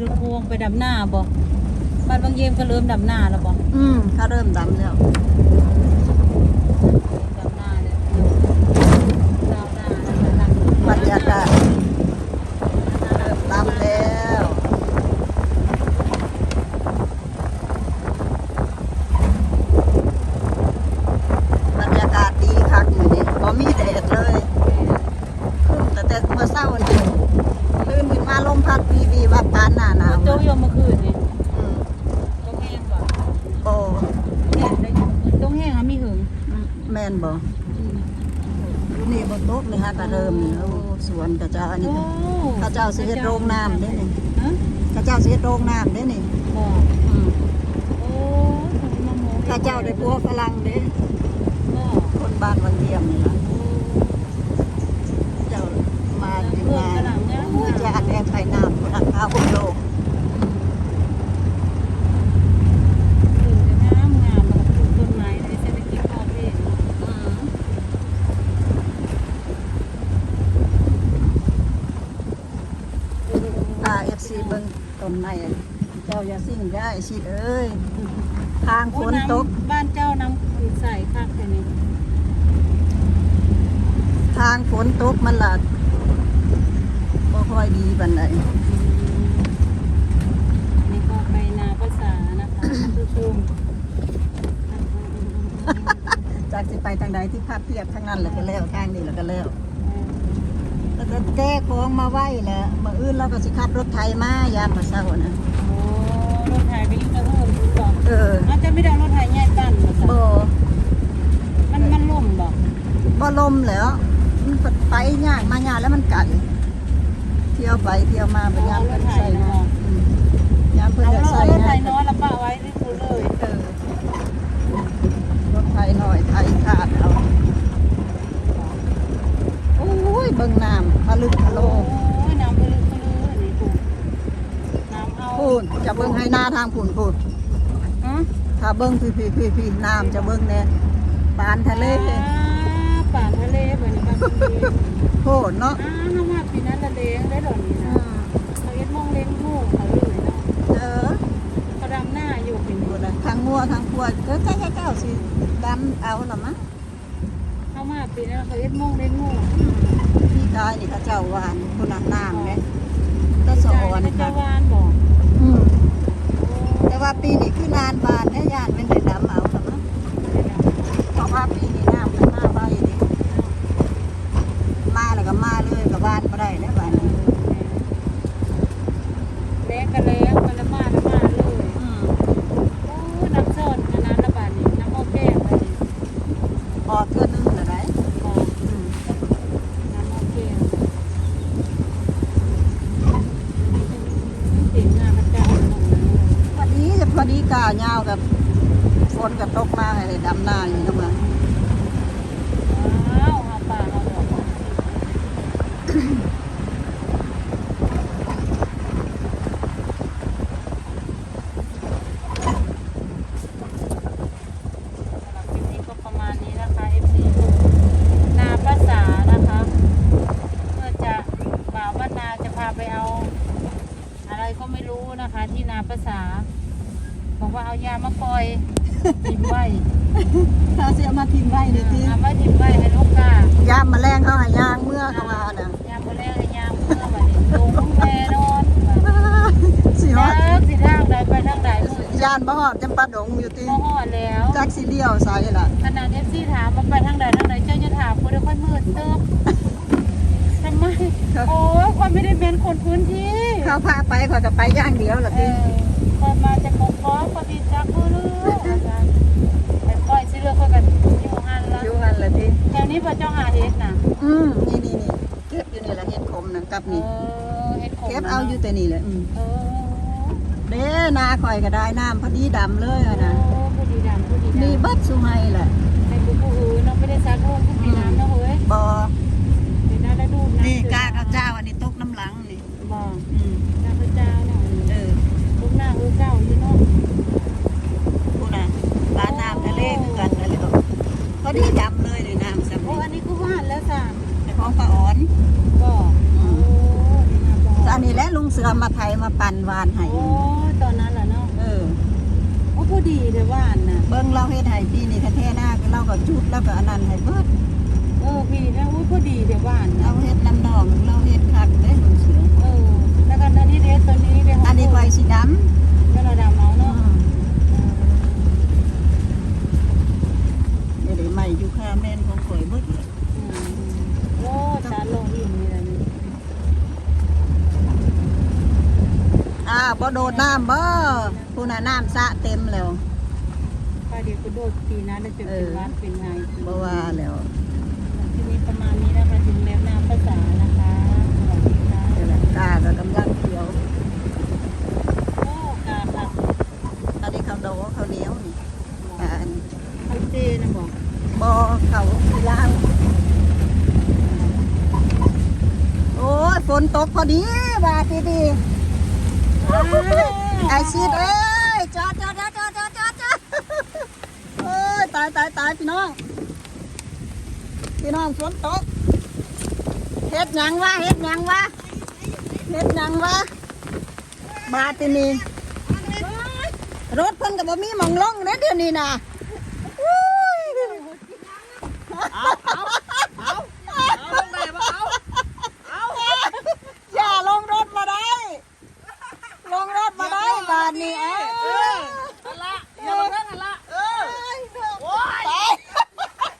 ลูกพวงไปดำหน้าบ่บ้านบางเยมก็เริ่มดำหน้าแล้วบ่อืมเขาเริ่มดำแล้วดำหน้าเลยดำหน้าแล้วก็บรรยากาศเริ่มดำแล้วบรรยากาศดีคักอยู่นี่บ่มีแดดเลยขึ้นแต่แต่เมื่อเช้านี่ตื่นขึ้นมาลมพัดวีวีว่าปานหน้าหนาว โจ๊กยมเมื่อคืนนี่ อืม โจ๊กแห้งบ่ โอ้ แห้งได้โจ๊กแห้งอะมีหึง แม่ นบ่อยู่นี่บ่ตกนี่ฮะกระเริ่มนี่โอ้สวนกระเจ้าอันนี้โอ้ข้าเจ้าสิเฮ็ดโรงน้ำเด้นี่ฮะข้าเจ้าสิเฮ็ดโรงน้ำเด้นี่บ่อืมโอ้มะม่วงข้าเจ้าได้ผัวฝรั่งเด้ บ่ คนบ้านวังเยี่ยมนี่ล่ะเจ้ามาที่งานผู้จะอัดแอร์ไทยน้ำคนละข้าวโลก ตื่นจะงามงามแล้วก็ปลูกต้นไม้ในเศรษฐกิจพอเพียง อืมพา FC เบิ่งต้นไม้เจ้าอย่า สิ่งย้ชิดเอ้ยทางฝนตก บ้านเจ้าน้ำใส่คักแค่นี้ทางฝนตกมันหละบ่ค่อยดีปานใดนี่ก็ไปนาภาษานะคะท่านผู้ชมจากสิไปทางใดที่ภาพเทียบทางนั้นแล้วก็แล้วทางนี้แล้วก็แล้วแล้วก็แก้ของมาไหวแหละมื้ออื่นเราก็สิขับรถไถมายามมื้อเช้านะ โอ้รถไถไปยิ่งกระเทิมคุณบอกเอออาจจะไม่ได้เอารถไถใหญ่ตั้นมาซะบ่มันมันล่มบอกบ่ลมแล้วมันไปยากมายากแล้วมันไกลเที่ยวไปเที่ยวมาบ่ยามเพิ่นใส่นะอืมยามเพิ่นเอาจะรถใส่เอารถไถนะน้อยแล้วปะไว้ที่คุณเลยเออรถไถน้อยไถขาดเอาโอ้ยเบิ่งน้ำทะลึกทะโล โอ้ยน้ำไปลึกไปลึกนี่คุณน้ำเอา พูนจะเบิ่ง ให้หน้าทางพูนพูนฮะถ้าเบิ่งพี่พี่พี่พี่น้ำจะเบิ่งแน่ปานทะเลอ่าป่านทะเลเหมือนกันโหดเนาะอ่าน้ำมาปีนั้นละเลงได้ดอกนี้อืนะมเขาเอ็ดโมงเล้งโม่เขาเลยเนาะเออเขาดำหน้าอยู่เป็นพูดเลยทางงัวทางขวดเออใกล้ใกล้เก้าสิดันเอาละมั้งเข้ามาปีนั้นเขาเอ็ดโมงเล้งโม่พี่กายนี่เขาเจ้าหวานคนน้ำน้ำเนี่ยก็สะอ่อนพระครัเจ้าบวานบอกอืมแต่ ว่าปีนี้คือนานบานแน่ยานเป็นเด้ดำเอาละมั้งเพราะว่าปีนี้น้ำมันมาใบนี่มาแล้วก็มาเลยกับบานก็ได้แล้วบานนี้ แล้งกันแล้วมันละมาละมาเลย อืม โอ้น้ำส้นอันนั้นละบาดนี้น้ำโมแก้งบาดนี้ ออกเทื่อนึงละได้ บอก อืม น้ำโมแก้งเสียงงานพระเจ้าหนุ่มนะ พอดีจะพ อดีกากับฝนกับตกมาให้ได้ดำหน้าอยู่ทั้งนั้นว้าวเอาป่าเอาดอก สำหรับคลิปนี้ก็ประมาณนี้นะคะ FC นาภาษานะคะเพื่อจะบ่าวว่านนาจะพาไปเอา อะไรก็ไม่รู้นะคะ ที่นาภาษา บอกว่าเอายามาปล่อยทิมไว้ถ้าเสียมาทิ้งไว้เลยทีเอาไว้ทิมไว้ให้ลูกกายามมาแรงเขาใหายางเมื่อเขามาน่ะยามโบแรกให้ยามเมื่อบัดนี้ลงแม่นอนสิฮอดแล้วสิทางใดไปทางใดมือยานบ่ฮอดจำปาดงอยู่ที่บ่ฮอดแล้วจักสิเลี้ยวใส่ล่ะขนาดเอฟซีถามว่าไปทางใดทางใดเจ้าจะถามกูได้ค่อยมืดเติบทำไม โอ้ยความไม่ได้เป็นคนพื้นที่เขาพาไปเขาจะไปอย่างเดียวล่ะเอพี่อคนมาจากกกอกคนที่จักมือลืออาจารย์ไปปล่อยสิเลือกคนกันอยู่หันละอยู่หันล่ะที่แถวนี้พระเจ้าหาเฮ็ดน่ะอืมนี่นี่นี่เก็บอยู่นี่ล่ะเฮ็ดขมนั่นกับเอนี่อเฮ็ดขมเก็บเอาอยู่แต่นี่แหละอืมเออเด้นาข่อยก็ได้น้ำพอดีดำเลยอะนะโอ้ผู้ดีดำผู้ดีดำมีเบัดสุให้แหละให้ผู้ผู้อื่นเราไม่ได้ซักลูกผู้ดีน้ำนะเฮ้ยบ่ เดี๋ยวน่าได้ดูนะนี่กาข้าวเจ้าอันนี้ตกน้ำหลังนี่บอกอืมกาพระเจ้าเนาะเออลูกหน้าเออเก้าอยู่เนาะพูดน่ะบ้านน้ำทะเลคือกันนั่นแหละพอดีดำเลยเลยน้ำสำโอ้นีอันนี้คือว่านแล้วสามแต่ของปลาอ่อนบอกโอ้นี่นะบอกอันนี้แหละลุงเสสื้อมาไทยมาปั่นวานให้โอ้ตอนนั้นแหละเนาะเออโอ้พอดีเลยว่านน่ะเบิ่งเราเฮ็ดให้ปีนี้แท้ๆหน้าก็เราก็จุดแล้วก็อันนั้นให้เบิด เออพี่แล้วโอ้พอดีเลยว่านเราน่ะเฮ็ดน้ำนองเราเฮ็ดคักเด้เบิ่งเสือเออแล้วก็อันนี้เดสตัวนี้เดอันนี้ไฟสีดำก็ระดับเมาเนาะนี่ได้ใหม่อยู่ค่าแม่นของข่อยเบิดเลยอืมโอ้ตาลงอิ่มนี่แหละนี่อ้าวบ่โดดน้ำบ่ผู้น่ะน้ำสระเต็มแล้ว ป้าเดี๋ยวก็โดดปีนะแล้วจะเป็นวัดเป็นไงบ่ว่าแล้ว ทีนี้ประมาณนี้นะคะ ถึงแล้วน้ำภาษานะคะสวัสดีค่ะนี่แหละกาก็กำลังเขียวโอ้กาค่ะอันนี้ข้าวโดข้าวเหนียวนี่อ่าอันนี้คันเจนะบอกบ่เขาลาวโอ้ยฝนตกพอดีบาดดีๆไอซีดเอ้ยจอดจอดจอดจอดจอดจอดจอดโอ้ยตายตายตายพี่น้อง พี่น้องฝนตกเฮ็ดหยังวะเฮ็ดหยังวะเฮ็ดหยังวะบาตินีรถเพิ่นก็บ่มีหมองลงเด้อเดี๋ยวนี้น่ะอุ้ย อย่าลงรถมาได้ ลงรถมาได้บาทนี้เอ้ย อันละอย่ามาเพิ่งอันละ เอ้ย โอ้ย ตาย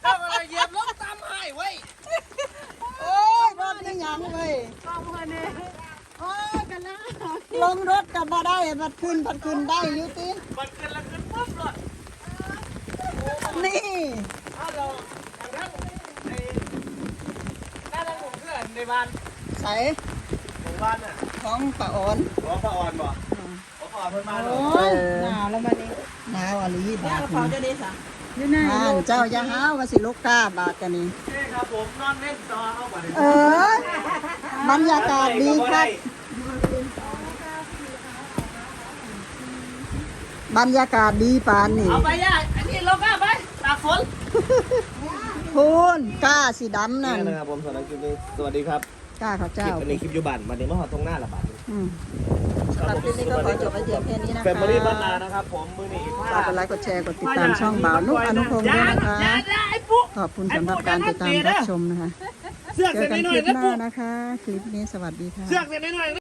ทำอะไรเหยียบรถตามให้เว้ย โอ้ยรถนี่ยังเลย ต้องมาเนี่ยโอ้กันนะ ลงรถกลับมาได้บัดขึ้นบัดขึ้นได้อยู่ติมันขึ้นแล้วขึ้นปุ๊บเลยนี่ถ้าเราทางนั้นในหน้าทางผมเพื่อนในบ้านใส่ของบ้านน่ะของป้าออนขอพระอ่อนบ่ขอพระอ่อนเพิ่นมาโอ้เนาะยหนาวแล้วมาเนี่ยหนาวอลีบาทเขานี้จะได้สะอยู่ไหนอ่านเจ้าอย่าหาว่าสิลูกกล้าบาทกันนี้นี่ครับผมนอนเล่นจอเอาบ่ได้เออบรรยากาศดีครับ บรรยากาศดีปานนี่เอาไปย่าอันนี้ลงอะไปตากฝนพูนกล้าสีดำนั่นนี่นะครับผมสำหรับคลิปนี้สวัสดีครับกล้าข้าวคลิเจ้าปอันนี้คลิปอยู่บ้านวันนี้มาหอดตรงหน้าละบาทอืมสำหรับคลิปนี้ก็ขอจบไปเพียงแค่นี้นะคะแฟมิลี่บ้านนานะครับผมมือหนีฝากกดไลค์กดแชร์กดติดตามช่องบ่าวนุกอนุพงศ์ด้วยนะคะไอ้ปุ๊ขอบคุณสำหรับการติดตามรับชมนะคะ เสือกเจเสร็อจกันหน่คอยลิปๆนะหน้าปุ๊นะคะ คลิปนี้สวัสดีค่ะ เสือกเสร็จหน่อยๆ